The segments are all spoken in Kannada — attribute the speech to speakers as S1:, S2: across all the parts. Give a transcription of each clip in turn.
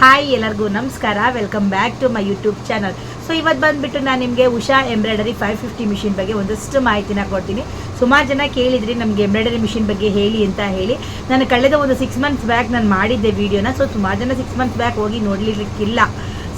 S1: ಹಾಯ್ ಎಲ್ಲರಿಗೂ ನಮಸ್ಕಾರ. Welcome back to my YouTube channel so ಇವತ್ತು ಬಂದುಬಿಟ್ಟು ನಾನು ನಿಮಗೆ Usha embroidery five fifty machine ಬಗ್ಗೆ ಒಂದಷ್ಟು ಮಾಹಿತಿನ ಕೊಡ್ತೀನಿ. ಸುಮಾರು ಜನ ಕೇಳಿದ್ರಿ ನಮಗೆ ಎಂಬ್ರಾಯ್ಡರಿ ಮಿಷಿನ್ ಬಗ್ಗೆ ಹೇಳಿ ಅಂತ ಹೇಳಿ. ನಾನು ಕಳೆದ ಒಂದು ಸಿಕ್ಸ್ ಮಂತ್ಸ್ ಬ್ಯಾಕ್ ನಾನು ಮಾಡಿದ್ದೆ ವೀಡಿಯೋನ ಸೊ ಸುಮಾರು ಜನ ಸಿಕ್ಸ್ ಮಂತ್ಸ್ ಬ್ಯಾಕ್ ಹೋಗಿ ನೋಡಲಿಕ್ಕಿಲ್ಲ.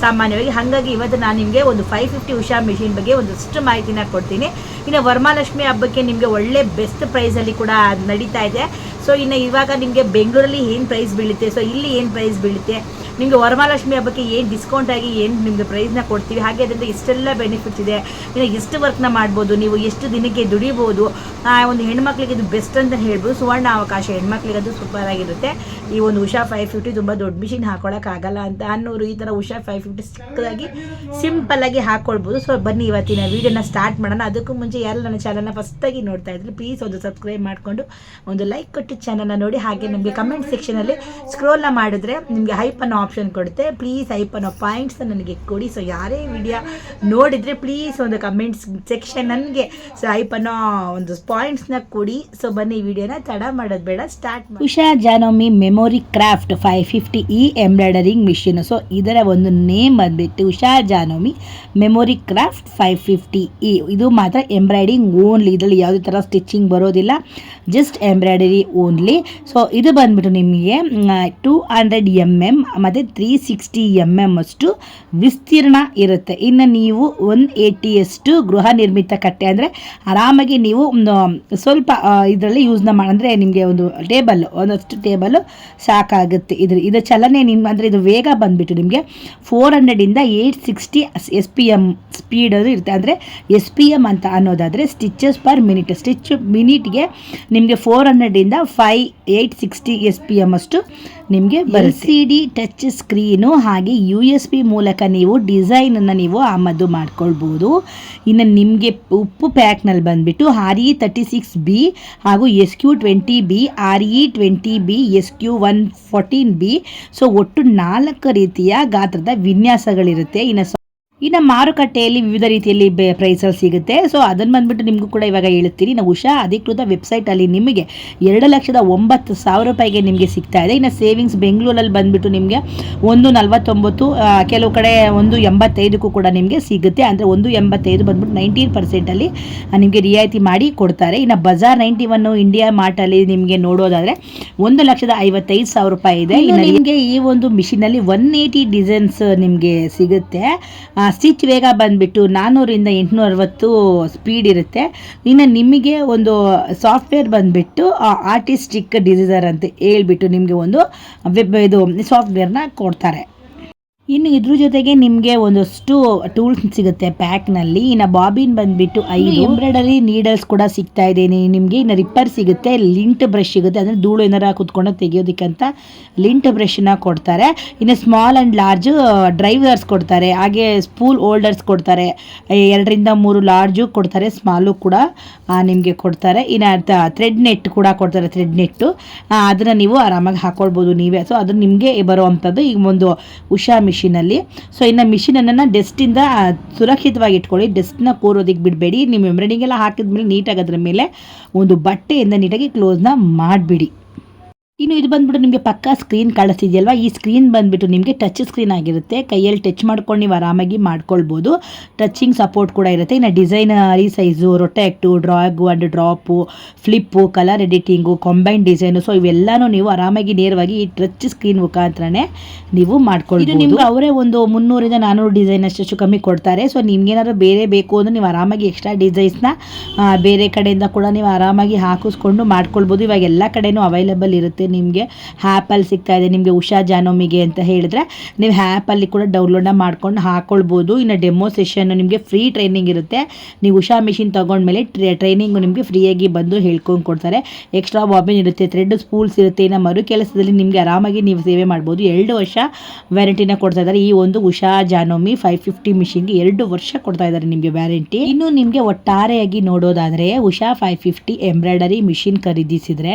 S1: ಸಾಮಾನ್ಯವಾಗಿ ಹಾಗಾಗಿ ಇವತ್ತು ನಾನು ನಿಮಗೆ ಒಂದು ಫೈವ್ ಫಿಫ್ಟಿ ಉಷಾ ಮಿಷಿನ್ ಬಗ್ಗೆ ಒಂದಷ್ಟು ಮಾಹಿತಿನ ಕೊಡ್ತೀನಿ. ಇನ್ನು ವರಮಹಾಲಕ್ಷ್ಮಿ ಹಬ್ಬಕ್ಕೆ ನಿಮಗೆ ಒಳ್ಳೆ ಬೆಸ್ಟ್ ಪ್ರೈಸಲ್ಲಿ ಕೂಡ ನಡೀತಾ ಇದೆ. ಸೊ ಇನ್ನು ಇವಾಗ ನಿಮಗೆ ಬೆಂಗಳೂರಲ್ಲಿ ಏನು ಪ್ರೈಸ್ ಬೀಳುತ್ತೆ? ಸೊ ಇಲ್ಲಿ ಏನು ಪ್ರೈಸ್ ಬೀಳುತ್ತೆ? ನಿಮಗೆ ವರಮಹಾಲಕ್ಷ್ಮಿ ಹಬ್ಬಕ್ಕೆ ಏನು ಡಿಸ್ಕೌಂಟ್ ಆಗಿ ಏನು ನಿಮಗೆ ಪ್ರೈಸ್ನ ಕೊಡ್ತೀವಿ? ಹಾಗೆ ಅದರಿಂದ ಇಷ್ಟೆಲ್ಲ ಬೆನಿಫಿಟ್ಸ್ ಇದೆ? ಇನ್ನು ಎಷ್ಟು ವರ್ಕ್ನ ಮಾಡ್ಬೋದು? ನೀವು ಎಷ್ಟು ದಿನಕ್ಕೆ ದುಡಿಬೋದು? ಆ, ಒಂದು ಹೆಣ್ಮಕ್ಳಿಗೆ ಇದು ಬೆಸ್ಟ್ ಅಂತ ಹೇಳ್ಬೋದು. ಸುವರ್ಣ ಅವಕಾಶ ಹೆಣ್ಮಕ್ಳಿಗೆ ಅದು ಸೂಪರ್ ಆಗಿರುತ್ತೆ. ಈ ಒಂದು ಉಷಾ ಫೈವ್ ಫಿಫ್ಟಿ ತುಂಬ ದೊಡ್ಡ ಮಿಷಿನ್ ಹಾಕೊಳ್ಳೋಕ್ಕಾಗಲ್ಲ ಅಂತ ಅನ್ನೋರು ಈ ಥರ ಉಷಾ ಫೈವ್ ಚಿಕ್ಕದಾಗಿ ಸಿಂಪಲ್ಲಾಗಿ ಹಾಕೊಳ್ಬೋದು. ಸೊ ಬನ್ನಿ ಇವತ್ತಿನ ವೀಡಿಯೋನ ಸ್ಟಾರ್ಟ್ ಮಾಡೋಣ. ಅದಕ್ಕೂ ಮುಂಚೆ ಯಾರು ನನ್ನ ಚಾನಲ್ನ ಫಸ್ಟಾಗಿ ನೋಡ್ತಾ ಇದ್ರು ಪ್ಲೀಸ್ ಒಂದು ಸಬ್ಸ್ಕ್ರೈಬ್ ಮಾಡಿಕೊಂಡು ಒಂದು ಲೈಕ್ ಕೊಟ್ಟು ಚಾನಲ್ನ ನೋಡಿ. ಹಾಗೆ ನಮಗೆ ಕಮೆಂಟ್ ಸೆಕ್ಷನಲ್ಲಿ ಸ್ಕ್ರೋಲ್ನ ಮಾಡಿದ್ರೆ ನಿಮಗೆ ಹೈಪ್ ಅನ್ನೋ ಆಪ್ಷನ್ ಕೊಡುತ್ತೆ. ಪ್ಲೀಸ್ ಹೈಪ್ ಅನ್ನೋ ಪಾಯಿಂಟ್ಸ್ನ ನನಗೆ ಕೊಡಿ. ಸೊ ಯಾರೇ ವಿಡಿಯೋ ನೋಡಿದರೆ ಪ್ಲೀಸ್ ಒಂದು ಕಮೆಂಟ್ಸ್ ಸೆಕ್ಷನ್ ನನಗೆ ಸೊ ಹೈಪ್ ಅನ್ನೋ ಒಂದು ಪಾಯಿಂಟ್ಸ್ನ ಕೊಡಿ. ಸೊ ಬನ್ನಿ ವಿಡಿಯೋನ ತಡ ಮಾಡೋದು ಬೇಡ start Usha, Janome memory craft five fifty ಈ ಎಂಬ್ರಾಯ್ಡರಿಂಗ್ ಮಿಷಿನ್ ಸೊ ಇದರ ಒಂದು ನೇಮ್ ಬಂದ್ಬಿಟ್ಟು Usha Janome memory craft five fifty E ಇದು ಮಾತ್ರ ಎಂಬ್ರಾಯ್ಡಿಂಗ್ ಓನ್ಲಿ ಇದರಲ್ಲಿ ಯಾವುದೇ ಥರ ಸ್ಟಿಚಿಂಗ್ ಬರೋದಿಲ್ಲ. ಜಸ್ಟ್ ಎಂಬ್ರಾಯ್ಡರಿ ಓನ್ಲಿ ಸೊ ಇದು ಬಂದ್ಬಿಟ್ಟು ನಿಮಗೆ ಟೂ ಹಂಡ್ರೆಡ್ ಎಂ ಎಂ ಮತ್ತು ತ್ರೀ ಸಿಕ್ಸ್ಟಿ ಎಂ ಎಂ ಅಷ್ಟು ವಿಸ್ತೀರ್ಣ ಇರುತ್ತೆ. ಇನ್ನು ನೀವು ಒನ್ ಏಯ್ಟಿಯಷ್ಟು ಗೃಹ ನಿರ್ಮಿತ ಕಟ್ಟೆ ಅಂದರೆ ಆರಾಮಾಗಿ ನೀವು ಸ್ವಲ್ಪ ಇದರಲ್ಲಿ ಯೂಸ್ನ ಮಾಡಂದ್ರೆ ನಿಮಗೆ ಒಂದು ಟೇಬಲ್, ಒಂದಷ್ಟು ಟೇಬಲ್ ಸಾಕಾಗುತ್ತೆ. ಇದ್ರ ಇದು ಚಲನೆ ನಿಮ್ಮ ಅಂದರೆ ಇದು ವೇಗ ಬಂದುಬಿಟ್ಟು ನಿಮಗೆ four ಹಂಡ್ರೆಡಿಂದ eight sixty S P M speed ಅದು ಇರುತ್ತೆ. ಅಂದರೆ ಎಸ್ ಪಿ ಎಂ ಅಂತ ಅನ್ನೋದಾದರೆ ಸ್ಟಿಚಸ್ ಪರ್ ಮಿನಿಟ್ ಸ್ಟಿಚ್ ಮಿನಿಟ್ಗೆ ನಿಮಗೆ ಫೋರ್ ಹಂಡ್ರೆಡಿಂದ five eight sixty S P M ಅಷ್ಟು ನಿಮಗೆ L C D touch screen ಹಾಗೆ ಯು ಎಸ್ ಪಿ ಮೂಲಕ ನೀವು ಡಿಸೈನನ್ನು ನೀವು ಆಮದು ಮಾಡ್ಕೊಳ್ಬೋದು. ಇನ್ನು ನಿಮಗೆ ಉಪ್ಪು ಪ್ಯಾಕ್ನಲ್ಲಿ ಬಂದುಬಿಟ್ಟು R E thirty six B ಹಾಗೂ S Q twenty B R E twenty B S Q one fourteen B so ಒಟ್ಟು ನಾಲ್ಕು ರೀತಿಯ ಗಾತ್ರದ ವಿನ್ಯಾಸಗಳಿರುತ್ತೆ. ಇನ್ನು ಇನ್ನು ಮಾರುಕಟ್ಟೆಯಲ್ಲಿ ವಿವಿಧ ರೀತಿಯಲ್ಲಿ ಬೆ ಪ್ರೈಸಲ್ಲಿ ಸಿಗುತ್ತೆ. ಸೊ ಅದನ್ನು ಬಂದ್ಬಿಟ್ಟು ನಿಮಗೂ ಕೂಡ ಇವಾಗ ಹೇಳ್ತೀನಿ. ನಾವು ಉಷಾ ಅಧಿಕೃತ ವೆಬ್ಸೈಟಲ್ಲಿ ನಿಮಗೆ ಎರಡು ಲಕ್ಷದ ಒಂಬತ್ತು ಸಾವಿರ ರೂಪಾಯಿಗೆ ನಿಮಗೆ ಸಿಗ್ತಾ ಇದೆ. ಇನ್ನು ಸೇವಿಂಗ್ಸ್ ಬೆಂಗಳೂರಲ್ಲಿ ಬಂದುಬಿಟ್ಟು ನಿಮಗೆ ಒಂದು ನಲ್ವತ್ತೊಂಬತ್ತು ಕೆಲವು ಕಡೆ ಒಂದು ಎಂಬತ್ತೈದಕ್ಕೂ ಕೂಡ ನಿಮಗೆ ಸಿಗುತ್ತೆ. ಅಂದರೆ ಒಂದು ಎಂಬತ್ತೈದು ಬಂದ್ಬಿಟ್ಟು ನೈಂಟೀನ್ ಪರ್ಸೆಂಟಲ್ಲಿ ನಿಮಗೆ ರಿಯಾಯಿತಿ ಮಾಡಿ ಕೊಡ್ತಾರೆ. ಇನ್ನು ಬಜಾರ್ ನೈಂಟಿ ಒನ್ನು ಇಂಡಿಯಾ ಮಾರ್ಟಲ್ಲಿ ನಿಮಗೆ ನೋಡೋದಾದರೆ ಒಂದು ಲಕ್ಷದ ಐವತ್ತೈದು ಸಾವಿರ ರೂಪಾಯಿ ಇದೆ. ಇನ್ನು ನಿಮಗೆ ಈ ಒಂದು ಮಿಷಿನಲ್ಲಿ ಒನ್ ಏಯ್ಟಿ ಡಿಸೈನ್ಸ್ ನಿಮಗೆ ಸಿಗುತ್ತೆ. ಸ್ಟಿಚ್ ವೇಗ ಬಂದುಬಿಟ್ಟು ನಾನ್ನೂರಿಂದ ಎಂಟುನೂರ ಅರವತ್ತು ಸ್ಪೀಡ್ ಇರುತ್ತೆ. ಇನ್ನು ನಿಮಗೆ ಒಂದು ಸಾಫ್ಟ್ವೇರ್ ಬಂದುಬಿಟ್ಟು ಆರ್ಟಿಸ್ಟಿಕ್ ಡಿಸೈನರ್ ಅಂತ ಹೇಳ್ಬಿಟ್ಟು ನಿಮಗೆ ಒಂದು ವೆಬ್ ಇದು ಸಾಫ್ಟ್ವೇರ್ನ ಕೊಡ್ತಾರೆ. ಇನ್ನು ಇದ್ರ ಜೊತೆಗೆ ನಿಮಗೆ ಒಂದಷ್ಟು ಟೂಲ್ಸ್ ಸಿಗುತ್ತೆ ಪ್ಯಾಕ್ನಲ್ಲಿ ಇನ್ನು ಬಾಬಿನ್ ಬಂದುಬಿಟ್ಟು ಐದು ಎಂಬ್ರಾಯ್ಡರಿ ನೀಡಲ್ಸ್ ಕೂಡ ಸಿಗ್ತಾ ಇದೆ ನಿಮಗೆ ಇನ್ನು ರಿಪ್ಪರ್ ಸಿಗುತ್ತೆ ಲಿಂಟ್ ಬ್ರಷ್ ಸಿಗುತ್ತೆ ಅಂದರೆ ಧೂಳು ಏನಾರ ಕುತ್ಕೊಂಡು ತೆಗಿಯೋದಕ್ಕಂತ ಲಿಂಟ್ ಬ್ರಷ್ನ ಕೊಡ್ತಾರೆ. ಇನ್ನು ಸ್ಮಾಲ್ ಆ್ಯಂಡ್ ಲಾರ್ಜ್ ಡ್ರೈವರ್ಸ್ ಕೊಡ್ತಾರೆ. ಹಾಗೆ ಸ್ಪೂಲ್ ಹೋಲ್ಡರ್ಸ್ ಕೊಡ್ತಾರೆ. ಎರಡರಿಂದ ಮೂರು ಲಾರ್ಜು ಕೊಡ್ತಾರೆ ಸ್ಮಾಲು ಕೂಡ ನಿಮಗೆ ಕೊಡ್ತಾರೆ. ಇನ್ನು ಥ್ರೆಡ್ ನೆಟ್ ಕೂಡ ಕೊಡ್ತಾರೆ ಥ್ರೆಡ್ ನೆಟ್ಟು ಅದನ್ನು ನೀವು ಆರಾಮಾಗಿ ಹಾಕೊಳ್ಬೋದು ನೀವೇ. ಸೊ ಅದು ನಿಮಗೆ ಬರುವಂಥದ್ದು. ಈಗ ಒಂದು ಉಷಾ ಮಿಷಿನಲ್ಲಿ ಸೊ ಇನ್ನು ಮಿಷಿನನ್ನು ಡೆಸ್ಟಿಂದ ಸುರಕ್ಷಿತವಾಗಿ ಇಟ್ಕೊಳ್ಳಿ. ಡೆಸ್ಟ್ನ ಕೂರೋದಕ್ಕೆ ಬಿಡಬೇಡಿ. ನಿಮ್ಮ ಎಂಬ್ರೈಡಿಂಗ್ ಎಲ್ಲ ಹಾಕಿದ್ಮೇಲೆ ನೀಟಾಗಿ ಅದರ ಮೇಲೆ ಒಂದು ಬಟ್ಟೆಯಿಂದ ನೀಟಾಗಿ ಕ್ಲೋಸ್ನ ಮಾಡಿಬಿಡಿ. ಇನ್ನು ಇದು ಬಂದ್ಬಿಟ್ಟು ನಿಮಗೆ ಪಕ್ಕಾ ಸ್ಕ್ರೀನ್ ಕಾಣಿಸ್ತಿದೆಯಲ್ವಾ? ಈ ಸ್ಕ್ರೀನ್ ಬಂದ್ಬಿಟ್ಟು ನಿಮಗೆ ಟಚ್ ಸ್ಕ್ರೀನ್ ಆಗಿರುತ್ತೆ. ಕೈಯಲ್ಲಿ ಟಚ್ ಮಾಡ್ಕೊಂಡು ನೀವು ಆರಾಮಾಗಿ ಮಾಡ್ಕೊಳ್ಬೋದು. ಟಚಿಂಗ್ ಸಪೋರ್ಟ್ ಕೂಡ ಇರುತ್ತೆ. ಇನ್ನು ಡಿಸೈನರಿ size rotate drag and drop flip colour editing combine design so ಇವೆಲ್ಲನೂ ನೀವು ಆರಾಮಾಗಿ ನೇರವಾಗಿ ಈ ಟಚ್ ಸ್ಕ್ರೀನ್ ಮುಖಾಂತರನೇ ನೀವು ಮಾಡ್ಕೊಳ್ಬೋದು. ನಿಮ್ಗೆ ಅವರೇ ಒಂದು ಮುನ್ನೂರಿಂದ ನಾನ್ನೂರು ಡಿಸೈನ್ ಅಷ್ಟು ಕಮ್ಮಿ ಕೊಡ್ತಾರೆ. ಸೊ ನಿಮ್ಗೇನಾದ್ರು ಬೇರೆ ಬೇಕು ಅಂದ್ರೆ ನೀವು ಆರಾಮಾಗಿ ಎಕ್ಸ್ಟ್ರಾ ಡಿಸೈನ್ಸ್ನ ಬೇರೆ ಕಡೆಯಿಂದ ಕೂಡ ನೀವು ಆರಾಮಾಗಿ ಹಾಕಿಸ್ಕೊಂಡು ಮಾಡ್ಕೊಳ್ಬೋದು. ಇವಾಗ ಎಲ್ಲ ಕಡೆನೂ ಅವೈಲೇಬಲ್ ಇರುತ್ತೆ. ನಿಮಗೆ ಆ್ಯಪಲ್ಲಿ ಸಿಗ್ತಾ ಇದೆ. ನಿಮಗೆ ಉಷಾ ಜಾನೋಮಿಗೆ ಅಂತ ಹೇಳಿದ್ರೆ ನೀವು ಆ್ಯಪಲ್ಲಿ ಕೂಡ ಡೌನ್ಲೋಡ್ನ ಮಾಡ್ಕೊಂಡು ಹಾಕ್ಕೊಳ್ಬೋದು ಇನ್ನು ಡೆಮೋ ಸೆಷನ್ ನಿಮಗೆ ಫ್ರೀ ಟ್ರೈನಿಂಗ್ ಇರುತ್ತೆ. ನೀವು ಉಷಾ ಮಿಷಿನ್ ತೊಗೊಂಡ್ಮೇಲೆ ಟ್ರೈನಿಂಗು ನಿಮಗೆ ಫ್ರೀಯಾಗಿ ಬಂದು ಹೇಳ್ಕೊಂಡು ಕೊಡ್ತಾರೆ. ಎಕ್ಸ್ಟ್ರಾ ಬಾಬಿನ್ ಇರುತ್ತೆ ಥ್ರೆಡ್ ಸ್ಪೂಲ್ಸ್ ಇರುತ್ತೆ. ಇನ್ನು ಮರು ಕೆಲಸದಲ್ಲಿ ನಿಮಗೆ ಆರಾಮಾಗಿ ನೀವು ಸೇವೆ ಮಾಡ್ಬೋದು. ಎರಡು ವರ್ಷ ವ್ಯಾರಂಟಿನ ಕೊಡ್ತಾ ಇದ್ದಾರೆ. ಈ ಒಂದು ಉಷಾ ಜಾನೋಮಿ ಫೈವ್ ಫಿಫ್ಟಿ ಮಿಷಿನ್ಗೆ ಎರಡು ವರ್ಷ ಕೊಡ್ತಾ ಇದ್ದಾರೆ ನಿಮಗೆ ವ್ಯಾರಂಟಿ ಇನ್ನು ನಿಮಗೆ ಒಟ್ಟಾರೆಯಾಗಿ ನೋಡೋದಾದರೆ Usha five fifty embroidery machine ಖರೀದಿಸಿದರೆ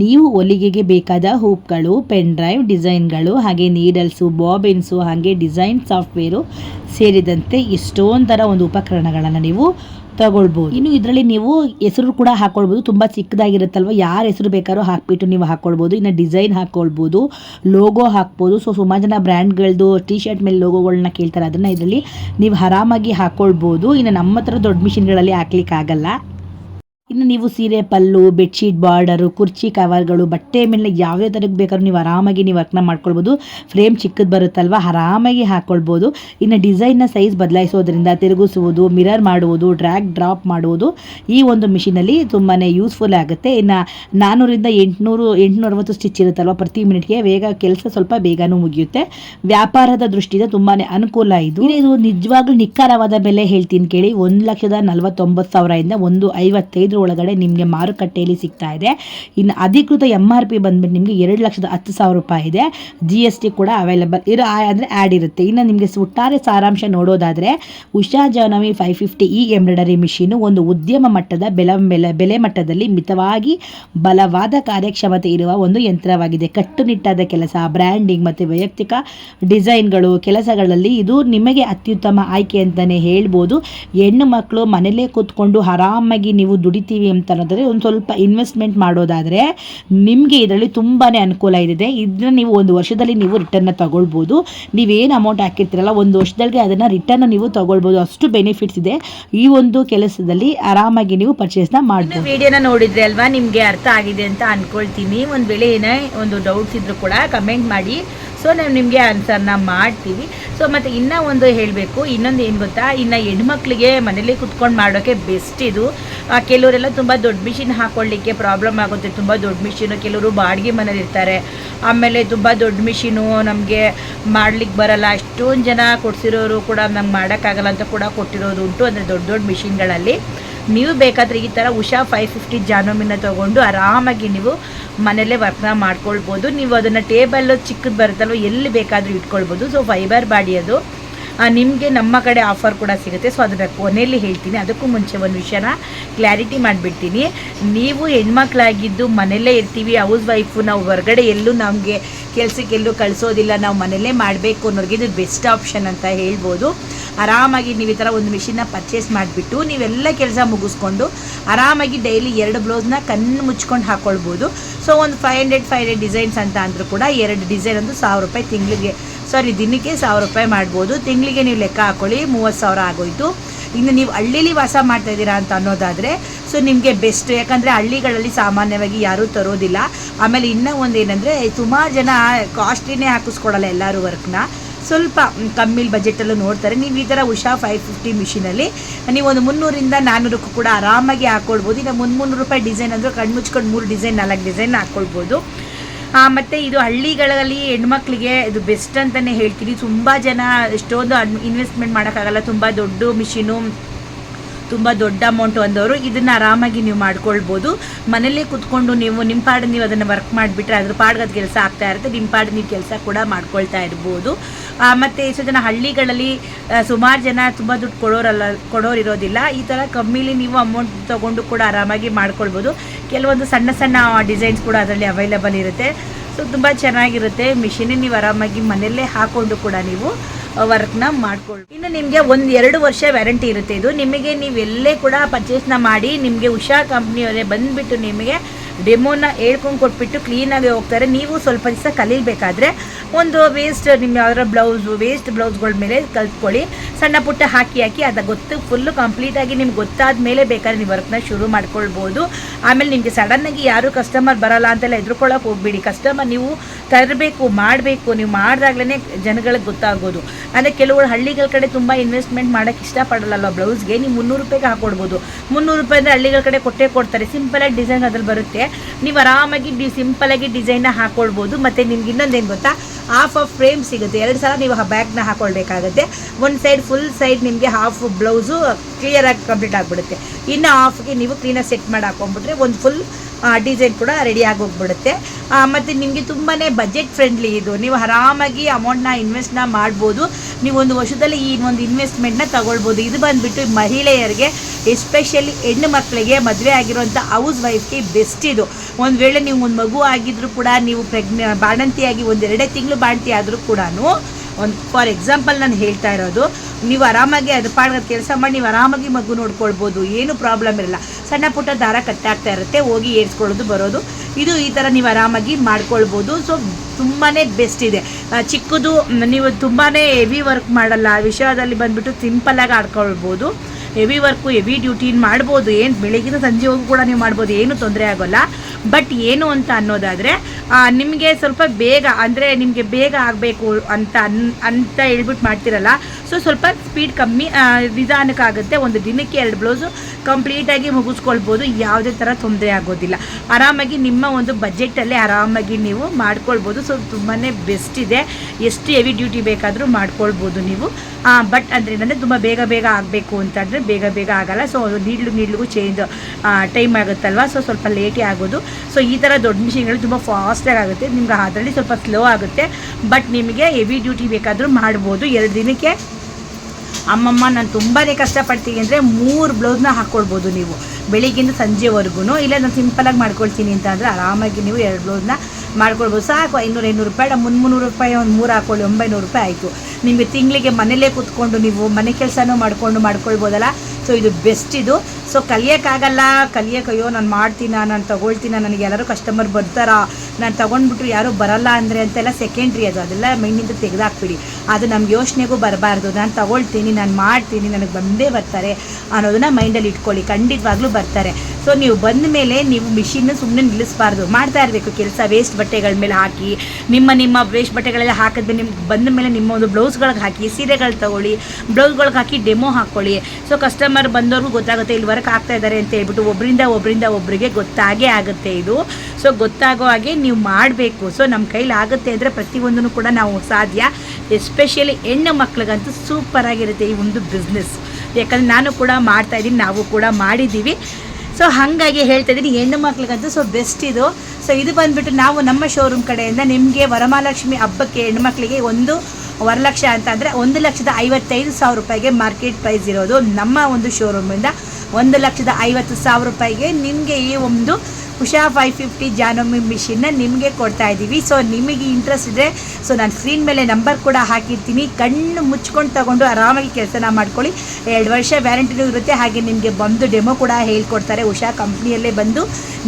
S1: ನೀವು ಹೊಲಿಗೆಗೆ ಬೇಕಾದ ಹೂಪ್ಗಳು ಪೆನ್ ಡ್ರೈವ್ ಡಿಸೈನ್ಗಳು, ಹಾಗೆ ನೀಡಲ್ಸು ಬಾಬಿನ್ಸು ಹಾಗೆ ಡಿಸೈನ್ ಸಾಫ್ಟ್ವೇರು ಸೇರಿದಂತೆ ಇಷ್ಟೊಂದು ಥರ ಒಂದು ಉಪಕರಣಗಳನ್ನು ನೀವು ತಗೊಳ್ಬೋದು. ಇನ್ನು ಇದರಲ್ಲಿ ನೀವು ಹೆಸರು ಕೂಡ ಹಾಕ್ಕೊಳ್ಬೋದು ತುಂಬ ಚಿಕ್ಕದಾಗಿರುತ್ತಲ್ವ? ಯಾರ ಹೆಸರು ಬೇಕಾದ್ರೂ ಹಾಕ್ಬಿಟ್ಟು ನೀವು ಹಾಕ್ಕೊಳ್ಬೋದು ಇನ್ನು ಡಿಸೈನ್ ಹಾಕ್ಕೊಳ್ಬೋದು ಲೋಗೋ ಹಾಕ್ಬೋದು. ಸೊ ಸುಮಾರು ಜನ ಬ್ರ್ಯಾಂಡ್ಗಳದ್ದು ಟಿ ಶರ್ಟ್ ಮೇಲೆ ಲೋಗೋಗಳನ್ನ ಕೇಳ್ತಾರೆ. ಅದನ್ನು ಇದರಲ್ಲಿ ನೀವು ಆರಾಮಾಗಿ ಹಾಕ್ಕೊಳ್ಬೋದು ಇನ್ನು ನಮ್ಮ ಹತ್ರ ದೊಡ್ಡ ಮಿಷಿನ್ಗಳಲ್ಲಿ ಹಾಕ್ಲಿಕ್ಕೆ ಆಗಲ್ಲ ಇನ್ನು ನೀವು ಸೀರೆ, ಪಲ್ಲು, ಬೆಡ್ಶೀಟ್, ಬಾರ್ಡರು, ಕುರ್ಚಿ, ಕವರ್ಗಳು, ಬಟ್ಟೆ ಮೇಲೆ ಯಾವುದೇ ಥರಕ್ಕೆ ಬೇಕಾದ್ರೂ ನೀವು ಆರಾಮಾಗಿ ನೀವು ವರ್ಕ್ನ ಮಾಡ್ಕೊಳ್ಬೋದು. ಫ್ರೇಮ್ ಚಿಕ್ಕದು ಬರುತ್ತಲ್ವ, ಆರಾಮಾಗಿ ಹಾಕ್ಕೊಳ್ಬೋದು ಇನ್ನು ಡಿಸೈನ್ನ ಸೈಜ್ ಬದಲಾಯಿಸೋದ್ರಿಂದ ತಿರುಗಿಸುವುದು, ಮಿರರ್ ಮಾಡುವುದು, ಡ್ರ್ಯಾಗ್ ಡ್ರಾಪ್ ಮಾಡುವುದು ಈ ಒಂದು ಮಿಷಿನಲ್ಲಿ ತುಂಬಾ ಯೂಸ್ಫುಲ್ ಆಗುತ್ತೆ. ಇನ್ನು ನಾನ್ನೂರಿಂದ ಎಂಟುನೂರು ಎಂಟುನೂರ ಅರವತ್ತು ಸ್ಟಿಚ್ ಇರುತ್ತಲ್ವ ಪ್ರತಿ ಮಿನಿಟ್ಗೆ, ಬೇಗ ಕೆಲಸ ಸ್ವಲ್ಪ ಬೇಗನೂ ಮುಗಿಯುತ್ತೆ. ವ್ಯಾಪಾರದ ದೃಷ್ಟಿಯಿಂದ ತುಂಬಾ ಅನುಕೂಲ ಇದು. ಇದು ನಿಜವಾಗ್ಲೂ ನಿಖರವಾದ ಬೆಲೆ ಹೇಳ್ತೀನಿ ಕೇಳಿ, ಒಂದು ಲಕ್ಷದ ನಲವತ್ತೊಂಬತ್ತು ಸಾವಿರದಿಂದ ಒಂದು ಐವತ್ತೈದರ ಒಳಗಡೆ ನಿಮಗೆ ಮಾರುಕಟ್ಟೆಯಲ್ಲಿ ಸಿಗ್ತಾ ಇದೆ. ಇನ್ನು ಅಧಿಕೃತ ಎಂ ಆರ್ ಪಿ ಬಂದ್ಬಿಟ್ಟು ನಿಮಗೆ ಎರಡು ಲಕ್ಷದ ಹತ್ತು ಸಾವಿರ ರೂಪಾಯಿ ಇದೆ. ಜಿ ಎಸ್ ಟಿ ಕೂಡ ಅವೈಲೇಬಲ್ ಇರೋ ಅಂದರೆ ಆ್ಯಡ್ ಇರುತ್ತೆ. ಇನ್ನು ನಿಮಗೆ ಒಟ್ಟಾರೆ ಸಾರಾಂಶ ನೋಡೋದಾದರೆ ಉಷಾ ಜಾನವಿ ಫೈವ್ ಫಿಫ್ಟಿ ಈ ಎಂಬ್ರಾಯ್ಡರಿ ಮಿಷಿನು ಒಂದು ಉದ್ಯಮ ಮಟ್ಟದ ಬೆಲೆ ಬೆಲೆ ಬೆಲೆ ಮಟ್ಟದಲ್ಲಿ ಮಿತವಾಗಿ ಬಲವಾದ ಕಾರ್ಯಕ್ಷಮತೆ ಇರುವ ಒಂದು ಯಂತ್ರವಾಗಿದೆ. ಕಟ್ಟುನಿಟ್ಟಾದ ಕೆಲಸ ಬ್ರ್ಯಾಂಡಿಂಗ್ ಮತ್ತು ವೈಯಕ್ತಿಕ ಡಿಸೈನ್ಗಳು, ಕೆಲಸಗಳಲ್ಲಿ ಇದು ನಿಮಗೆ ಅತ್ಯುತ್ತಮ ಆಯ್ಕೆ ಅಂತಲೇ ಹೇಳ್ಬೋದು. ಹೆಣ್ಣು ಮಕ್ಕಳು ಮನೇಲೇ ಕೂತ್ಕೊಂಡು ಆರಾಮಾಗಿ ನೀವು ದುಡಿತೀವಿ ಅಂತ ಅನ್ನೋದಾದರೆ ಒಂದು ಸ್ವಲ್ಪ ಇನ್ವೆಸ್ಟ್ಮೆಂಟ್ ಮಾಡೋದಾದರೆ ನಿಮಗೆ ಇದರಲ್ಲಿ ತುಂಬಾ ಅನುಕೂಲ ಇದೆ ಇದನ್ನ ನೀವು ಒಂದು ವರ್ಷದಲ್ಲಿ ನೀವು ರಿಟರ್ನ್ನ ತಗೊಳ್ಬೋದು. ನೀವೇನು ಅಮೌಂಟ್ ಹಾಕಿರ್ತೀರಲ್ಲ, ಒಂದು ವರ್ಷದಲ್ಲಿ ಅದನ್ನು ರಿಟರ್ನ್ ನೀವು ತಗೊಳ್ಬೋದು. ಅಷ್ಟು ಬೆನಿಫಿಟ್ಸ್ ಇದೆ. ಈ ಒಂದು ಕೆಲಸದಲ್ಲಿ ಆರಾಮಾಗಿ ನೀವು ಪರ್ಚೇಸ್ನ ಮಾಡ್ಬೋದು. ವಿಡಿಯೋನ ನೋಡಿದ್ರೆ ಅಲ್ವಾ? ನಿಮಗೆ ಅರ್ಥ ಆಗಿದೆ ಅಂತ ಅನ್ಕೊಳ್ತೀನಿ. ಒಂದು ವೇಳೆ ಏನೇ ಒಂದು ಡೌಟ್ಸ್ ಇದ್ರೂ ಕೂಡ ಕಮೆಂಟ್ ಮಾಡಿ. ಸೊ ನಾವು ನಿಮಗೆ ಆನ್ಸರ್ನ ಮಾಡ್ತೀವಿ ಸೊ ಮತ್ತು ಇನ್ನೂ ಒಂದು ಹೇಳಬೇಕು. ಇನ್ನೊಂದು ಏನು ಗೊತ್ತಾ? ಇನ್ನು ಹೆಣ್ಮಕ್ಳಿಗೆ ಮನೇಲಿ ಕುತ್ಕೊಂಡು ಮಾಡೋಕ್ಕೆ ಬೆಸ್ಟ್ ಇದು. ಕೆಲವರೆಲ್ಲ ತುಂಬ ದೊಡ್ಡ ಮಿಷಿನ್ ಹಾಕ್ಕೊಳ್ಳಿಕ್ಕೆ ಪ್ರಾಬ್ಲಮ್ ಆಗುತ್ತೆ. ತುಂಬ ದೊಡ್ಡ ಮಿಷಿನು ಕೆಲವರು ಬಾಡಿಗೆ ಮನೇಲಿ ಇರ್ತಾರೆ. ಆಮೇಲೆ ತುಂಬ ದೊಡ್ಡ ಮಿಷಿನು ನಮಗೆ ಮಾಡ್ಲಿಕ್ಕೆ ಬರಲ್ಲ. ಅಷ್ಟೊಂದು ಜನ ಕೊಡಿಸಿರೋರು ಕೂಡ ನಮ್ಗೆ ಮಾಡೋಕ್ಕಾಗಲ್ಲ ಅಂತ ಕೂಡ ಕೊಟ್ಟಿರೋದು ಉಂಟು. ಅಂದರೆ ದೊಡ್ಡ ದೊಡ್ಡ ಮಿಷಿನ್ಗಳಲ್ಲಿ ನೀವು ಬೇಕಾದರೆ ಈ ಥರ ಉಷಾ ಫೈವ್ ಫಿಫ್ಟಿ ಜಾನೋಮಿನ ತೊಗೊಂಡು ಆರಾಮಾಗಿ ನೀವು ಮನೆಯಲ್ಲೇ ವರ್ಕ್ನ ಮಾಡ್ಕೊಳ್ಬೋದು. ನೀವು ಅದನ್ನು ಟೇಬಲ್ಲು ಚಿಕ್ಕದು ಬರುತ್ತಲ್ವ, ಎಲ್ಲಿ ಬೇಕಾದರೂ ಇಟ್ಕೊಳ್ಬೋದು. ಸೊ ಫೈಬರ್ ಬಾಡಿ ಅದು. ನಿಮಗೆ ನಮ್ಮ ಕಡೆ ಆಫರ್ ಕೂಡ ಸಿಗುತ್ತೆ. ಸೊ ಅದನ್ನು ಕೊನೆಯಲ್ಲಿ ಹೇಳ್ತೀನಿ. ಅದಕ್ಕೂ ಮುಂಚೆ ಒಂದು ವಿಷಯನ ಕ್ಲಾರಿಟಿ ಮಾಡಿಬಿಡ್ತೀನಿ. ನೀವು ಹೆಣ್ಮಕ್ಳಾಗಿದ್ದು ಮನೆಯಲ್ಲೇ ಇರ್ತೀವಿ ಹೌಸ್ ವೈಫು ನಾವು ಹೊರಗಡೆ ಎಲ್ಲೂ ನಮಗೆ ಕೆಲಸಕ್ಕೆಲ್ಲೂ ಕಳಿಸೋದಿಲ್ಲ, ನಾವು ಮನೆಯಲ್ಲೇ ಮಾಡಬೇಕು ಅನ್ನೋರಿಗೆ ಇದು ಬೆಸ್ಟ್ ಆಪ್ಷನ್ ಅಂತ ಹೇಳ್ಬೋದು. ಆರಾಮಾಗಿ ನೀವು ಈ ಥರ ಒಂದು ಮಿಷಿನ್ನ ಪರ್ಚೇಸ್ ಮಾಡಿಬಿಟ್ಟು ನೀವೆಲ್ಲ ಕೆಲಸ ಮುಗಿಸ್ಕೊಂಡು ಆರಾಮಾಗಿ ಡೈಲಿ ಎರಡು ಬ್ಲೌಸ್ನ ಕಣ್ಣು ಮುಚ್ಕೊಂಡು ಹಾಕ್ಕೊಳ್ಬೋದು ಸೊ ಒಂದು five hundred five hundred designs ಅಂತ ಅಂದರೂ ಕೂಡ ಎರಡು ಡಿಸೈನ್ ಒಂದು ಸಾವಿರ ರೂಪಾಯಿ ತಿಂಗಳಿಗೆ. ಸಾರಿ ದಿನಕ್ಕೆ ಸಾವಿರ ರೂಪಾಯಿ ಮಾಡ್ಬೋದು. ತಿಂಗಳಿಗೆ ನೀವು ಲೆಕ್ಕ ಹಾಕ್ಕೊಳ್ಳಿ ಮೂವತ್ತು ಸಾವಿರ ಆಗೋಯಿತು. ಇನ್ನು ನೀವು ಹಳ್ಳಿಲಿ ವಾಸ ಮಾಡ್ತಾ ಇದ್ದೀರಾ ಅಂತ ಅನ್ನೋದಾದರೆ ಸೊ ನಿಮಗೆ ಬೆಸ್ಟ್ ಯಾಕಂದರೆ ಹಳ್ಳಿಗಳಲ್ಲಿ ಸಾಮಾನ್ಯವಾಗಿ ಯಾರೂ ತರೋದಿಲ್ಲ. ಆಮೇಲೆ ಇನ್ನೂ ಒಂದು ಏನಂದರೆ ಸುಮಾರು ಜನ ಕಾಸ್ಟ್ಲಿನೇ ಹಾಕಿಸ್ಕೊಡಲ್ಲ ಎಲ್ಲರೂ ವರ್ಕ್ನ ಸ್ವಲ್ಪ ಕಮ್ಮಿಲ್ ಬಜೆಟಲ್ಲೂ ನೋಡ್ತಾರೆ. ನೀವು ಈ ಥರ ಉಷಾ ಫೈವ್ ಫಿಫ್ಟಿ ಮಿಷಿನಲ್ಲಿ ನೀವು ಒಂದು ಮುನ್ನೂರಿಂದ ನಾನ್ನೂರಕ್ಕೂ ಕೂಡ ಆರಾಮಾಗಿ ಹಾಕ್ಕೊಳ್ಬೋದು ಇನ್ನು ಮುನ್ ಮುನ್ನೂರು ರೂಪಾಯಿ ಡಿಸೈನ್ ಅಂದರೆ ಕಣ್ಣು ಮುಚ್ಕೊಂಡು ಮೂರು ಡಿಸೈನ್ ನಾಲ್ಕು ಡಿಸೈನ್ ಹಾಕ್ಕೊಳ್ಬೋದು ಮತ್ತು ಮತ್ತೆ ಇದು ಹಳ್ಳಿಗಳಲ್ಲಿ ಹೆಣ್ಮಕ್ಳಿಗೆ ಇದು ಬೆಸ್ಟ್ ಅಂತಲೇ ಹೇಳ್ತೀನಿ. ತುಂಬ ಜನ ಎಷ್ಟೊಂದು ಇನ್ವೆಸ್ಟ್ಮೆಂಟ್ ಮಾಡೋಕ್ಕಾಗಲ್ಲ. ತುಂಬ ದೊಡ್ಡ ಮಿಷಿನು ತುಂಬ ದೊಡ್ಡ ಅಮೌಂಟ್ ಅಂದವರು ಇದನ್ನು ಆರಾಮಾಗಿ ನೀವು ಮಾಡ್ಕೊಳ್ಬೋದು. ಮನೇಲೇ ಕುತ್ಕೊಂಡು ನೀವು ನಿಮ್ಮ ಪಾಡು ನೀವು ಅದನ್ನು ವರ್ಕ್ ಮಾಡಿಬಿಟ್ರೆ ಅದ್ರ ಪಾಡ್ಗದ ಕೆಲಸ ಆಗ್ತಾ ಇರುತ್ತೆ ನಿಮ್ಮ ಪಾಡು ನೀವು ಕೆಲಸ ಕೂಡ ಮಾಡ್ಕೊಳ್ತಾ ಇರ್ಬೋದು. ಮತ್ತು ಎಷ್ಟೋ ಜನ ಹಳ್ಳಿಗಳಲ್ಲಿ ಸುಮಾರು ಜನ ತುಂಬ ದುಡ್ಡು ಕೊಡೋರಲ್ಲ ಕೊಡೋರು ಇರೋದಿಲ್ಲ ಈ ಥರ ಕಮ್ಮಿಲಿ ನೀವು ಅಮೌಂಟ್ ತೊಗೊಂಡು ಕೂಡ ಆರಾಮಾಗಿ ಮಾಡ್ಕೊಳ್ಬೋದು. ಕೆಲವೊಂದು ಸಣ್ಣ ಸಣ್ಣ ಡಿಸೈನ್ಸ್ ಕೂಡ ಅದರಲ್ಲಿ ಅವೈಲೇಬಲ್ ಇರುತ್ತೆ. ಸೊ ತುಂಬ ಚೆನ್ನಾಗಿರುತ್ತೆ. ಮಿಷಿನೇ ನೀವು ಆರಾಮಾಗಿ ಮನೆಯಲ್ಲೇ ಹಾಕೊಂಡು ಕೂಡ ನೀವು ವರ್ಕ್ನ ಮಾಡ್ಕೊಳ್ಳಿ ಇನ್ನು ನಿಮಗೆ ಒಂದು ಎರಡು ವರ್ಷ ವ್ಯಾರಂಟಿ ಇರುತ್ತೆ ಇದು. ನಿಮಗೆ ನೀವು ಎಲ್ಲೇ ಕೂಡ ಪರ್ಚೇಸ್ನ ಮಾಡಿ, ನಿಮಗೆ ಉಷಾ ಕಂಪ್ನಿಯವರೇ ಬಂದುಬಿಟ್ಟು ನಿಮಗೆ ಡೆಮೋನ ಹೇಳ್ಕೊಂಡು ಕೊಟ್ಬಿಟ್ಟು ಕ್ಲೀನಾಗಿ ಹೋಗ್ತಾರೆ. ನೀವು ಸ್ವಲ್ಪ ದಿವಸ ಕಲೀಬೇಕಾದ್ರೆ ಒಂದು ವೇಸ್ಟ್ ನಿಮ್ಮ ಯಾವ್ದಾರ ಬ್ಲೌಸು ವೇಸ್ಟ್ ಬ್ಲೌಸ್ಗಳ ಮೇಲೆ ಕಲ್ತ್ಕೊಳ್ಳಿ. ಸಣ್ಣ ಪುಟ್ಟ ಹಾಕಿ ಹಾಕಿ, ಅದು ಗೊತ್ತು ಫುಲ್ಲು ಕಂಪ್ಲೀಟಾಗಿ ನಿಮ್ಗೆ ಗೊತ್ತಾದ ಮೇಲೆ ಬೇಕಾದ್ರೆ ನೀವು ವರ್ಕ್ನ ಶುರು ಮಾಡ್ಕೊಳ್ಬೋದು. ಆಮೇಲೆ ನಿಮಗೆ ಸಡನ್ನಾಗಿ ಯಾರು ಕಸ್ಟಮರ್ ಬರಲ್ಲ ಅಂತೆಲ್ಲ ಎದುರ್ಕೊಳ್ಳೋಕೆ ಹೋಗ್ಬೇಡಿ. ಕಸ್ಟಮರ್ ನೀವು ತರಬೇಕು, ಮಾಡಬೇಕು, ನೀವು ಮಾಡಿದಾಗ್ಲೇ ಜನಗಳಿಗೆ ಗೊತ್ತಾಗೋದು. ಅಂದರೆ ಕೆಲವರು ಹಳ್ಳಿಗಳ ಕಡೆ ತುಂಬ ಇನ್ವೆಸ್ಟ್ಮೆಂಟ್ ಮಾಡೋಕ್ಕೆ ಇಷ್ಟಪಡಲ್ಲ ಬ್ಲೌಸ್ಗೆ ನೀವು ಮುನ್ನೂರು ರೂಪಾಯಿಗೆ ಹಾಕೊಡ್ಬೋದು. ಮುನ್ನೂರು ರೂಪಾಯಿ ಅಂದರೆ ಹಳ್ಳಿಗಳ ಕಡೆ ಕೊಟ್ಟೇ ಕೊಡ್ತಾರೆ. ಸಿಂಪಲಾಗಿ ಡಿಸೈನ್ ಅದ್ರಲ್ಲಿ ಬರುತ್ತೆ. ನೀವು ಆರಾಮಾಗಿ ಡಿ ಸಿಂಪಲಾಗಿ ಡಿಸೈನ್ನ ಹಾಕ್ಕೊಳ್ಬೋದು ಮತ್ತು ನಿಮ್ಗೆ ಇನ್ನೊಂದೇನು ಗೊತ್ತಾ? ಹಾಫ್ ಆಫ್ ಫ್ರೇಮ್ ಸಿಗುತ್ತೆ. ಎರಡು ಸಲ ನೀವು ಆ ಬ್ಯಾಗ್ನ ಹಾಕ್ಕೊಳ್ಬೇಕಾಗುತ್ತೆ ಒಂದು ಸೈಡ್ ಫುಲ್ ಸೈಡ್ ನಿಮಗೆ ಹಾಫ್ ಬ್ಲೌಸು ಕ್ಲಿಯರಾಗಿ ಕಂಪ್ಲೀಟ್ ಆಗಿಬಿಡುತ್ತೆ. ಇನ್ನು ಹಾಫ್ಗೆ ನೀವು ಕ್ಲೀನಾಗಿ ಸೆಟ್ ಮಾಡಿ ಹಾಕೊಂಡ್ಬಿಟ್ರೆ ಒಂದು ಫುಲ್ ಡಿಸೈನ್ ಕೂಡ ರೆಡಿ ಹೋಗ್ಬಿಡುತ್ತೆ. ಮತ್ತು ನಿಮಗೆ ತುಂಬಾ ಬಜೆಟ್ ಫ್ರೆಂಡ್ಲಿ ಇದು. ನೀವು ಆರಾಮಾಗಿ ಅಮೌಂಟ್ನ ಇನ್ವೆಸ್ಟ್ನ ಮಾಡ್ಬೋದು. ನೀವು ಒಂದು ವರ್ಷದಲ್ಲಿ ಈ ಒಂದು ಇನ್ವೆಸ್ಟ್ಮೆಂಟ್ನ ತಗೊಳ್ಬೋದು. ಇದು ಬಂದುಬಿಟ್ಟು ಮಹಿಳೆಯರಿಗೆ ಎಸ್ಪೆಷಲಿ ಹೆಣ್ಣು ಮಕ್ಕಳಿಗೆ ಮದುವೆ ಆಗಿರುವಂಥ ಹೌಸ್ ವೈಫ್ಗೆ ಬೆಸ್ಟ್ ಇದು. ಒಂದು ವೇಳೆ ನೀವು ಒಂದು ಮಗು ಆಗಿದ್ರೂ ಕೂಡ ನೀವು ಪ್ರೆಗ್ನೆ ಬಾಣಂತಿಯಾಗಿ ಒಂದು ಎರಡೇ ತಿಂಗಳು ಬಾಣಂತಿ ಆದರೂ ಕೂಡ ಒಂದು ಫಾರ್ ಎಕ್ಸಾಂಪಲ್ ನಾನು ಹೇಳ್ತಾ ಇರೋದು, ನೀವು ಆರಾಮಾಗಿ ಅದು ಪಾಡ್ಗೆ ಕೆಲಸ ಮಾಡಿ, ನೀವು ಆರಾಮಾಗಿ ಮಗು ನೋಡ್ಕೊಳ್ಬೋದು, ಏನು ಪ್ರಾಬ್ಲಮ್ ಇರಲ್ಲ. ಸಣ್ಣ ಪುಟ್ಟ ದಾರ ಕಟ್ಟಾಗ್ತಾ ಇರುತ್ತೆ, ಹೋಗಿ ಏರ್ಸ್ಕೊಳ್ಳೋದು, ಬರೋದು. ಇದು ಈ ಥರ ನೀವು ಆರಾಮಾಗಿ ಮಾಡ್ಕೊಳ್ಬೋದು. ಸೊ ತುಂಬಾ ಬೆಸ್ಟ್ ಇದೆ. ಚಿಕ್ಕದು, ನೀವು ತುಂಬಾ ಹೆವಿ ವರ್ಕ್ ಮಾಡಲ್ಲ. ವಿಷಯದಲ್ಲಿ ಬಂದುಬಿಟ್ಟು ಸಿಂಪಲ್ಲಾಗಿ ಆಡ್ಕೊಳ್ಬೋದು. ಹೆವಿ ವರ್ಕು ಹೆವಿ ಡ್ಯೂಟಿ ಮಾಡ್ಬೋದು. ಏನು ಬೆಳಗಿನ ಸಂಜೆವರೆಗೂ ಕೂಡ ನೀವು ಮಾಡ್ಬೋದು. ಏನು ತೊಂದರೆ ಆಗೋಲ್ಲ. ಬಟ್ ಏನು ಅಂತ ಅನ್ನೋದಾದರೆ ನಿಮಗೆ ಸ್ವಲ್ಪ ಬೇಗ, ಅಂದರೆ ನಿಮಗೆ ಬೇಗ ಆಗಬೇಕು ಅಂತ ಅನ್, ಅಂತ ಹೇಳ್ಬಿಟ್ಟು ಮಾಡ್ತಿರಲ್ಲ. ಸೊ ಸ್ವಲ್ಪ ಸ್ಪೀಡ್ ಕಮ್ಮಿ ನಿಧಾನಕ್ಕೆ ನಿಧಾನಕ್ಕಾಗುತ್ತೆ ಒಂದು ದಿನಕ್ಕೆ ಎರಡು ಬ್ಲೌಸು ಕಂಪ್ಲೀಟಾಗಿ ಮುಗಿಸ್ಕೊಳ್ಬೋದು. ಯಾವುದೇ ಥರ ತೊಂದರೆ ಆಗೋದಿಲ್ಲ. ಆರಾಮಾಗಿ ನಿಮ್ಮ ಒಂದು ಬಜೆಟಲ್ಲೇ ಆರಾಮಾಗಿ ನೀವು ಮಾಡ್ಕೊಳ್ಬೋದು. ಸೊ ತುಂಬಾ ಬೆಸ್ಟ್ ಇದೆ. ಎಷ್ಟು ಹೆವಿ ಡ್ಯೂಟಿ ಬೇಕಾದರೂ ಮಾಡ್ಕೊಳ್ಬೋದು ನೀವು. ಬಟ್ ಅಂದರೆ ತುಂಬ ಬೇಗ ಬೇಗ ಆಗಬೇಕು ಅಂತಂದರೆ ಬೇಗ ಬೇಗ ಆಗಲ್ಲ. ಸೊ ನೀಡ್ಲು ನೀಡ್ಲಿಗೂ ಚೇಂಜ್ ಟೈಮ್ ಆಗುತ್ತಲ್ವ? ಸೊ ಸ್ವಲ್ಪ ಲೇಟೇ ಆಗೋದು. ಸೊ ಈ ಥರ ದೊಡ್ಡ ಮಿಷಿನ್ಗಳು ತುಂಬ ಫಾಸ್ಟಾಗಿ ಆಗುತ್ತೆ. ನಿಮ್ಗೆ ಅದರಲ್ಲಿ ಸ್ವಲ್ಪ ಸ್ಲೋ ಆಗುತ್ತೆ. ಬಟ್ ನಿಮಗೆ ಹೆವಿ ಡ್ಯೂಟಿ ಬೇಕಾದರೂ ಮಾಡ್ಬೋದು. ಎರಡು ದಿನಕ್ಕೆ ಅಮ್ಮಮ್ಮ ನಾನು ತುಂಬಾ ಕಷ್ಟಪಡ್ತೀನಿ ಅಂದರೆ ಮೂರು ಬ್ಲೌಸ್ನ ಹಾಕ್ಕೊಳ್ಬೋದು ನೀವು. ಬೆಳಿಗ್ಗೆಯಿಂದ ಸಂಜೆವರೆಗೂ ಇಲ್ಲ, ನಾನು ಸಿಂಪಲಾಗಿ ಮಾಡ್ಕೊಳ್ತೀನಿ ಅಂತ ಅಂದರೆ ಆರಾಮಾಗಿ ನೀವು ಎರಡು ಬ್ಲೌಸ್ನ ಮಾಡ್ಕೊಳ್ಬೋದು. ಸಾಕು, ಐನೂರು ಐನೂರು ರೂಪಾಯಿ ಮುನ್ ಮುನ್ನೂರು ರೂಪಾಯಿ, ಒಂದು ಮೂರು ಹಾಕೊಳ್ಳಿ, ಒಂಬೈನೂರು ರೂಪಾಯಿ ಆಯಿತು. ನಿಮಗೆ ತಿಂಗಳಿಗೆ ಮನೇಲೇ ಕೂತ್ಕೊಂಡು ನೀವು ಮನೆ ಕೆಲಸನೂ ಮಾಡಿಕೊಂಡು ಮಾಡ್ಕೊಳ್ಬೋದಲ್ಲ? ಸೊ ಇದು ಬೆಸ್ಟ್ ಇದು. ಸೊ ಕಲಿಯೋಕ್ಕಾಗಲ್ಲ. ಕಲಿಯೋಕೆ ಅಯ್ಯೋ, ನಾನು ಮಾಡ್ತೀನ, ನಾನು ತೊಗೊಳ್ತೀನ, ನನಗೆ ಎಲ್ಲರೂ ಕಸ್ಟಮರ್ ಬರ್ತಾರಾ? ನಾನು ತೊಗೊಂಡ್ಬಿಟ್ರು ಯಾರೂ ಬರಲ್ಲ ಅಂದರೆ ಅಂತೆಲ್ಲ ಸೆಕೆಂಡ್ರಿ ಅದು. ಅದೆಲ್ಲ ಮೈಂಡಿಂದ ತೆಗೆದಾಕ್ಬಿಡಿ. ಅದು ನಮ್ಮ ಯೋಚನೆಗೂ ಬರಬಾರ್ದು. ನಾನು ತೊಗೊಳ್ತೀನಿ, ನಾನು ಮಾಡ್ತೀನಿ, ನನಗೆ ಬಂದೇ ಬರ್ತಾರೆ ಅನ್ನೋದನ್ನ ಮೈಂಡಲ್ಲಿ ಇಟ್ಕೊಳ್ಳಿ. ಖಂಡಿತವಾಗ್ಲೂ ಬರ್ತಾರೆ. ಸೊ ನೀವು ಬಂದ ಮೇಲೆ ನೀವು ಮಿಷಿನ್ನ ಸುಮ್ಮನೆ ನಿಲ್ಲಿಸಬಾರ್ದು. ಮಾಡ್ತಾ ಇರಬೇಕು ಕೆಲಸ ವೇಸ್ಟ್ ಬಟ್ಟೆಗಳ ಮೇಲೆ ಹಾಕಿ, ನಿಮ್ಮ ನಿಮ್ಮ ವೇಸ್ಟ್ ಬಟ್ಟೆಗಳೆಲ್ಲ ಹಾಕಿದ್ಮೇಲೆ ನಿಮ್ಗೆ ಬಂದ ಮೇಲೆ ನಿಮ್ಮ ಒಂದು ಬ್ಲೌಸ್ಗಳಿಗೆ ಹಾಕಿ, ಸೀರೆಗಳು ತಗೊಳ್ಳಿ ಬ್ಲೌಸ್ಗಳಿಗೆ ಹಾಕಿ ಡೆಮೋ ಹಾಕ್ಕೊಳ್ಳಿ ಸೊ ಕಸ್ಟಮರ್ ಬಂದವ್ರಿಗೂ ಗೊತ್ತಾಗುತ್ತೆ ಇಲ್ಲಿ ವರ್ಕ್ ಆಗ್ತಾ ಇದ್ದಾರೆ ಅಂತ ಹೇಳ್ಬಿಟ್ಟು ಒಬ್ಬರಿಂದ ಒಬ್ಬರಿಂದ ಒಬ್ಬರಿಗೆ ಗೊತ್ತಾಗೇ ಆಗುತ್ತೆ ಇದು. ಸೊ ಗೊತ್ತಾಗೋ ಹಾಗೆ ನೀವು ಮಾಡಬೇಕು. ಸೊ ನಮ್ಮ ಕೈಲಿ ಆಗುತ್ತೆ ಅಂದರೆ ಪ್ರತಿಯೊಂದನ್ನು ಕೂಡ ನಾವು ಸಾಧ್ಯ. ಎಸ್ಪೆಷಲಿ ಹೆಣ್ಣು ಮಕ್ಳಿಗಂತೂ ಸೂಪರಾಗಿರುತ್ತೆ ಈ ಒಂದು ಬಿಸ್ನೆಸ್ ಯಾಕಂದರೆ ನಾನು ಕೂಡ ಮಾಡ್ತಾ ಇದ್ದೀನಿ, ನಾವು ಕೂಡ ಮಾಡಿದ್ದೀವಿ. ಸೊ ಹಾಗಾಗಿ ಹೇಳ್ತಾ ಇದ್ದೀನಿ, ಹೆಣ್ಣು ಮಕ್ಳಿಗಂತೂ ಸೊ ಬೆಸ್ಟ್ ಇದು. ಸೊ ಇದು ಬಂದುಬಿಟ್ಟು ನಾವು ನಮ್ಮ ಶೋರೂಮ್ ಕಡೆಯಿಂದ ನಿಮಗೆ ವರಮಹಾಲಕ್ಷ್ಮಿ ಹಬ್ಬಕ್ಕೆ ಹೆಣ್ಮಕ್ಳಿಗೆ ಒಂದು ವರಲಕ್ಷ ಅಂತ ಅಂದರೆ ಒಂದು ಲಕ್ಷದ ಐವತ್ತೈದು ಸಾವಿರ ರೂಪಾಯಿಗೆ ಮಾರ್ಕೆಟ್ ಪ್ರೈಸ್ ಇರೋದು ನಮ್ಮ ಒಂದು ಶೋರೂಮಿಂದ ಒಂದು ಲಕ್ಷದ ಐವತ್ತು ಸಾವಿರ ರೂಪಾಯಿಗೆ ನಿಮಗೆ ಈ ಒಂದು ಉಷಾ ಫೈವ್ ಫಿಫ್ಟಿ ಜಾನೋಮಿ ಮಿಷಿನ್ನ ನಿಮಗೆ ಕೊಡ್ತಾ ಇದ್ದೀವಿ ಸೊ ನಿಮಗೆ ಇಂಟ್ರೆಸ್ಟ್ ಇದ್ದರೆ ಸೊ ನಾನು ಸ್ಕ್ರೀನ್ ಮೇಲೆ ನಂಬರ್ ಕೂಡ ಹಾಕಿರ್ತೀನಿ. ಕಣ್ಣು ಮುಚ್ಕೊಂಡು ತಗೊಂಡು ಆರಾಮಾಗಿ ಕೆಲಸನ ಮಾಡ್ಕೊಳ್ಳಿ. ಎರಡು ವರ್ಷ ವ್ಯಾರಂಟಿನೂ ಇರುತ್ತೆ. ಹಾಗೆ ನಿಮಗೆ ಬಂದು ಡೆಮೋ ಕೂಡ ಹೇಳ್ಕೊಡ್ತಾರೆ. ಉಷಾ ಕಂಪ್ನಿಯಲ್ಲೇ ಬಂದು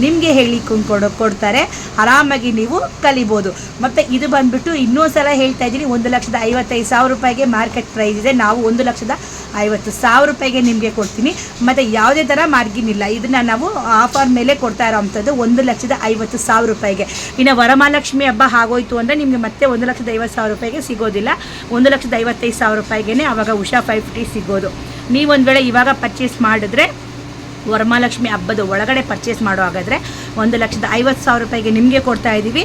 S1: ನಿಮಗೆ ಹೇಳಿ ಕೊಡು ಕೊಡ್ತಾರೆ. ಆರಾಮಾಗಿ ನೀವು ಕಲಿಬೋದು. ಮತ್ತು ಇದು ಬಂದುಬಿಟ್ಟು ಇನ್ನೊಂದು ಸಲ ಹೇಳ್ತಾ ಇದ್ದೀನಿ. ಒಂದು ಲಕ್ಷದ ಐವತ್ತೈದು ಸಾವಿರ ರೂಪಾಯಿಗೆ ಮಾರ್ಕೆಟ್ ಪ್ರೈಸ್ ಇದೆ. ನಾವು ಒಂದು ಲಕ್ಷದ ಐವತ್ತು ಸಾವಿರ ರೂಪಾಯಿಗೆ ನಿಮಗೆ ಕೊಡ್ತೀನಿ. ಮತ್ತು ಯಾವುದೇ ಥರ ಮಾರ್ಗಿನ್ ಇಲ್ಲ. ಇದನ್ನು ನಾವು ಆಫರ್ ಮೇಲೆ ಕೊಡ್ತಾ ಇರೋವಂಥದ್ದು ಒಂದು ಲಕ್ಷದ ಐವತ್ತು ಸಾವಿರ ರೂಪಾಯಿಗೆ. ಇನ್ನು ವರಮಹಾಲಕ್ಷ್ಮಿ ಹಬ್ಬ ಆಗೋಯ್ತು ಅಂದರೆ ನಿಮಗೆ ಮತ್ತೆ ಒಂದು ಲಕ್ಷದ ಐವತ್ತು ಸಾವಿರ ರೂಪಾಯಿಗೆ ಸಿಗೋದಿಲ್ಲ. ಒಂದು ಲಕ್ಷದ ಐವತ್ತೈದು ಸಾವಿರ ರೂಪಾಯಿಗೆ ಆವಾಗ ಉಷಾ ಫೈವ್ ಫಿಫ್ಟಿ ಸಿಗೋದು ನೀವೊಂದು ವೇಳೆ ಇವಾಗ ಪರ್ಚೇಸ್ ಮಾಡಿದ್ರೆ, ವರಮಹಾಲಕ್ಷ್ಮಿ ಹಬ್ಬದ ಒಳಗಡೆ ಪರ್ಚೇಸ್ ಮಾಡೋ ಹಾಗಾದರೆ ಒಂದು ಲಕ್ಷದ ಐವತ್ತು ಸಾವಿರ ರೂಪಾಯಿಗೆ ನಿಮಗೆ ಕೊಡ್ತಾ ಇದ್ದೀವಿ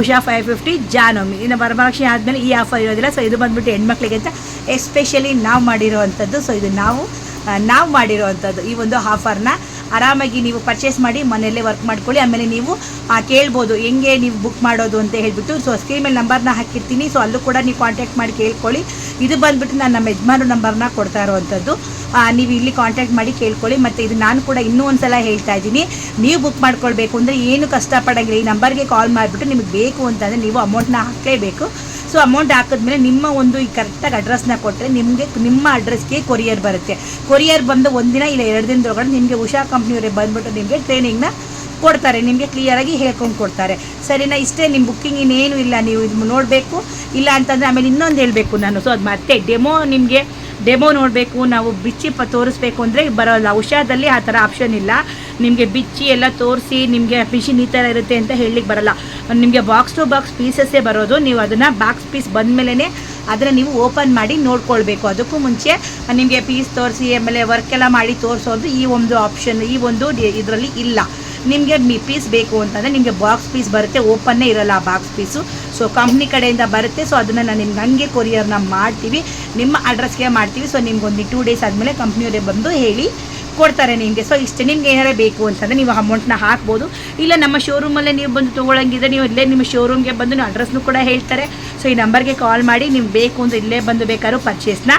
S1: ಉಷಾ ಫೈವ್ ಫಿಫ್ಟಿ, ಜಾನೋಮಿ. ಇನ್ನು ವರಮಹಾಲಕ್ಷ್ಮಿ ಆದಮೇಲೆ ಈ ಆಫರ್ ಇರೋದಿಲ್ಲ. ಸೊ ಇದು ಬಂದುಬಿಟ್ಟು ಹೆಣ್ಮಕ್ಳಿಗೆ ಅಂತ ಎಸ್ಪೆಷಲಿ ನಾವು ಮಾಡಿರೋ ಅಂಥದ್ದು ಸೊ ಇದು ನಾವು ನಾವು ಮಾಡಿರೋ ಅಂಥದ್ದು ಈ ಒಂದು ಆಫರ್ನ ಆರಾಮಾಗಿ ನೀವು ಪರ್ಚೇಸ್ ಮಾಡಿ ಮನೆಯಲ್ಲೇ ವರ್ಕ್ ಮಾಡ್ಕೊಳ್ಳಿ. ಆಮೇಲೆ ನೀವು ಕೇಳ್ಬೋದು, ಹೆಂಗೆ ನೀವು ಬುಕ್ ಮಾಡೋದು ಅಂತ ಹೇಳ್ಬಿಟ್ಟು. ಸೊ ಸ್ಕ್ರೀನ್ ಮೇಲೆ ನಂಬರ್ನ ಹಾಕಿರ್ತೀನಿ. ಸೊ ಅಲ್ಲೂ ಕೂಡ ನೀವು ಕಾಂಟ್ಯಾಕ್ಟ್ ಮಾಡಿ ಕೇಳ್ಕೊಳ್ಳಿ. ಇದು ಬಂದ್ಬಿಟ್ಟು ನಾನು ನಮ್ಮ ಯಜಮಾನ ನಂಬರ್ನ ಕೊಡ್ತಾ ಇರುವಂಥದ್ದು ನೀವು ಇಲ್ಲಿ ಕಾಂಟ್ಯಾಕ್ಟ್ ಮಾಡಿ ಕೇಳ್ಕೊಳ್ಳಿ. ಮತ್ತು ಇದು ನಾನು ಕೂಡ ಇನ್ನೂ ಒಂದು ಸಲ ಹೇಳ್ತಾ ಇದ್ದೀನಿ. ನೀವು ಬುಕ್ ಮಾಡ್ಕೊಳ್ಬೇಕು ಅಂದರೆ ಏನು ಕಷ್ಟಪಡಂಗಿಲ್ಲ. ಈ ನಂಬರ್ಗೆ ಕಾಲ್ ಮಾಡಿಬಿಟ್ಟು ನಿಮಗೆ ಬೇಕು ಅಂತಂದರೆ ನೀವು ಅಮೌಂಟ್ನ ಹಾಕಲೇಬೇಕು. ಸೊ ಅಮೌಂಟ್ ಹಾಕಿದ್ಮೇಲೆ ನಿಮ್ಮ ಒಂದು ಈ ಕರೆಕ್ಟಾಗಿ ಅಡ್ರೆಸ್ನ ಕೊಟ್ಟರೆ ನಿಮಗೆ ನಿಮ್ಮ ಅಡ್ರೆಸ್ಗೆ ಕೊರಿಯರ್ ಬರುತ್ತೆ. ಕೊರಿಯರ್ ಬಂದು ಒಂದಿನ ಇಲ್ಲ ಎರಡು ದಿನದೊಳಗಡೆ ನಿಮಗೆ ಉಷಾ ಕಂಪ್ನಿಯವರೇ ಬಂದ್ಬಿಟ್ಟು ನಿಮಗೆ ಟ್ರೈನಿಂಗ್ನ ಕೊಡ್ತಾರೆ. ನಿಮಗೆ ಕ್ಲಿಯರಾಗಿ ಹೇಳ್ಕೊಂಡು ಕೊಡ್ತಾರೆ. ಸರಿನಾ, ಇಷ್ಟೇ ನಿಮ್ಮ ಬುಕ್ಕಿಂಗ್ ಇನ್ನೇನು ಇಲ್ಲ, ನೀವು ಇದು ನೋಡಬೇಕು. ಇಲ್ಲ ಅಂತಂದರೆ ಆಮೇಲೆ ಇನ್ನೊಂದು ಹೇಳಬೇಕು ನಾನು. ಸೊ ಅದು ಮತ್ತೆ ಡೆಮೋ ನಿಮಗೆ ಡೆಮೋ ನೋಡಬೇಕು, ನಾವು ಬಿಚ್ಚಿ ಪ ತೋರಿಸ್ಬೇಕು ಅಂದರೆ ಬರೋಲ್ಲ. ಉಷಾದಲ್ಲಿ ಆ ಥರ ಆಪ್ಷನ್ ಇಲ್ಲ. ನಿಮಗೆ ಬಿಚ್ಚಿ ಎಲ್ಲ ತೋರಿಸಿ, ನಿಮಗೆ ಮಿಷಿನ್ ಈ ಥರ ಇರುತ್ತೆ ಅಂತ ಹೇಳಲಿಕ್ಕೆ ಬರೋಲ್ಲ. ನಿಮಗೆ ಬಾಕ್ಸ್ ಟು ಬಾಕ್ಸ್ ಪೀಸಸ್ಸೇ ಬರೋದು. ನೀವು ಅದನ್ನು ಬಾಕ್ಸ್ ಪೀಸ್ ಬಂದಮೇಲೆ ಅದನ್ನು ನೀವು ಓಪನ್ ಮಾಡಿ ನೋಡ್ಕೊಳ್ಬೇಕು. ಅದಕ್ಕೂ ಮುಂಚೆ ನಿಮಗೆ ಪೀಸ್ ತೋರಿಸಿ, ಆಮೇಲೆ ವರ್ಕ್ ಎಲ್ಲ ಮಾಡಿ ತೋರಿಸೋದು ಈ ಒಂದು ಆಪ್ಷನ್ ಈ ಒಂದು ಇದರಲ್ಲಿ ಇಲ್ಲ. ನಿಮಗೆ ಮಿ ಪೀಸ್ ಬೇಕು ಅಂತಂದರೆ ನಿಮಗೆ ಬಾಕ್ಸ್ ಪೀಸ್ ಬರುತ್ತೆ. ಓಪನ್ನೇ ಇರಲ್ಲ ಆ ಬಾಕ್ಸ್ ಪೀಸು ಸೊ ಕಂಪ್ನಿ ಕಡೆಯಿಂದ ಬರುತ್ತೆ. ಸೊ ಅದನ್ನು ನಾನು ನಿಮ್ಗೆ ಹಂಗೆ ಕೊರಿಯರ್ನ ಮಾಡ್ತೀವಿ. ನಿಮ್ಮ ಅಡ್ರೆಸ್ಗೆ ಮಾಡ್ತೀವಿ. ಸೊ ನಿಮ್ಗೆ ಒಂದು ಟೂ ಡೇಸ್ ಆದಮೇಲೆ ಕಂಪ್ನಿಯವರೇ ಬಂದು ಹೇಳಿ ಕೊಡ್ತಾರೆ ನಿಮಗೆ. ಸೊ ಇಷ್ಟು ನಿಮ್ಗೆ ಏನಾರೇ ಬೇಕು ಅಂತಂದರೆ ನೀವು ಅಮೌಂಟ್ನ ಹಾಕ್ಬೋದು. ಇಲ್ಲ, ನಮ್ಮ ಶೋರೂಮಲ್ಲೇ ನೀವು ಬಂದು ತೊಗೊಳಂಗಿದ್ರೆ ನೀವು ಇಲ್ಲೇ ನಿಮ್ಮ ಶೋರೂಮ್ಗೆ ಬಂದು ಅಡ್ರೆಸ್ನು ಕೂಡ ಹೇಳ್ತಾರೆ. ಸೊ ಈ ನಂಬರ್ಗೆ ಕಾಲ್ ಮಾಡಿ, ನಿಮ್ಗೆ ಬೇಕು ಅಂದರೆ ಇಲ್ಲೇ ಬಂದು ಬೇಕಾದ್ರೂ ಪರ್ಚೇಸ್ನ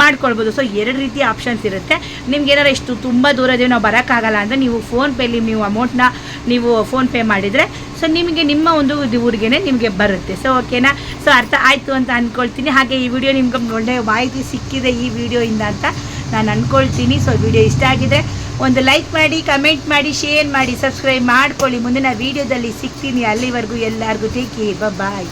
S1: ಮಾಡ್ಕೊಳ್ಬೋದು. ಸೊ ಎರಡು ರೀತಿ ಆಪ್ಷನ್ಸ್ ಇರುತ್ತೆ. ನಿಮ್ಗೆ ಏನಾರು ಇಷ್ಟು ತುಂಬ ದೂರ ಇದೀವಿ ನಾವು ಬರೋಕ್ಕಾಗಲ್ಲ ಅಂದರೆ ನೀವು ಫೋನ್ಪೇಲಿ ನೀವು ಅಮೌಂಟ್ನ ನೀವು ಫೋನ್ಪೇ ಮಾಡಿದರೆ ಸೊ ನಿಮಗೆ ನಿಮ್ಮ ಒಂದು ಊರಿಗೆ ನಿಮಗೆ ಬರುತ್ತೆ. ಸೊ ಓಕೆನಾ ಸೊ ಅರ್ಥ ಆಯಿತು ಅಂತ ಅಂದ್ಕೊಳ್ತೀನಿ ಹಾಗೆ ಈ ವಿಡಿಯೋ ನಿಮ್ಗೆ ಒಳ್ಳೆಯ ಮಾಹಿತಿ ಸಿಕ್ಕಿದೆ ಈ ವಿಡಿಯೋಯಿಂದ ಅಂತ ನಾನು ಅಂದ್ಕೊಳ್ತೀನಿ ಸೊ ವಿಡಿಯೋ ಇಷ್ಟ ಆಗಿದೆ, ಒಂದು ಲೈಕ್ ಮಾಡಿ ಕಮೆಂಟ್ ಮಾಡಿ ಶೇರ್ ಮಾಡಿ ಸಬ್ಸ್ಕ್ರೈಬ್ ಮಾಡ್ಕೊಳ್ಳಿ. ಮುಂದಿನ ವಿಡಿಯೋದಲ್ಲಿ ಸಿಗ್ತೀನಿ. ಅಲ್ಲಿವರೆಗೂ ಎಲ್ಲರಿಗೂ ಟೇಕ್ ಬಾಯ್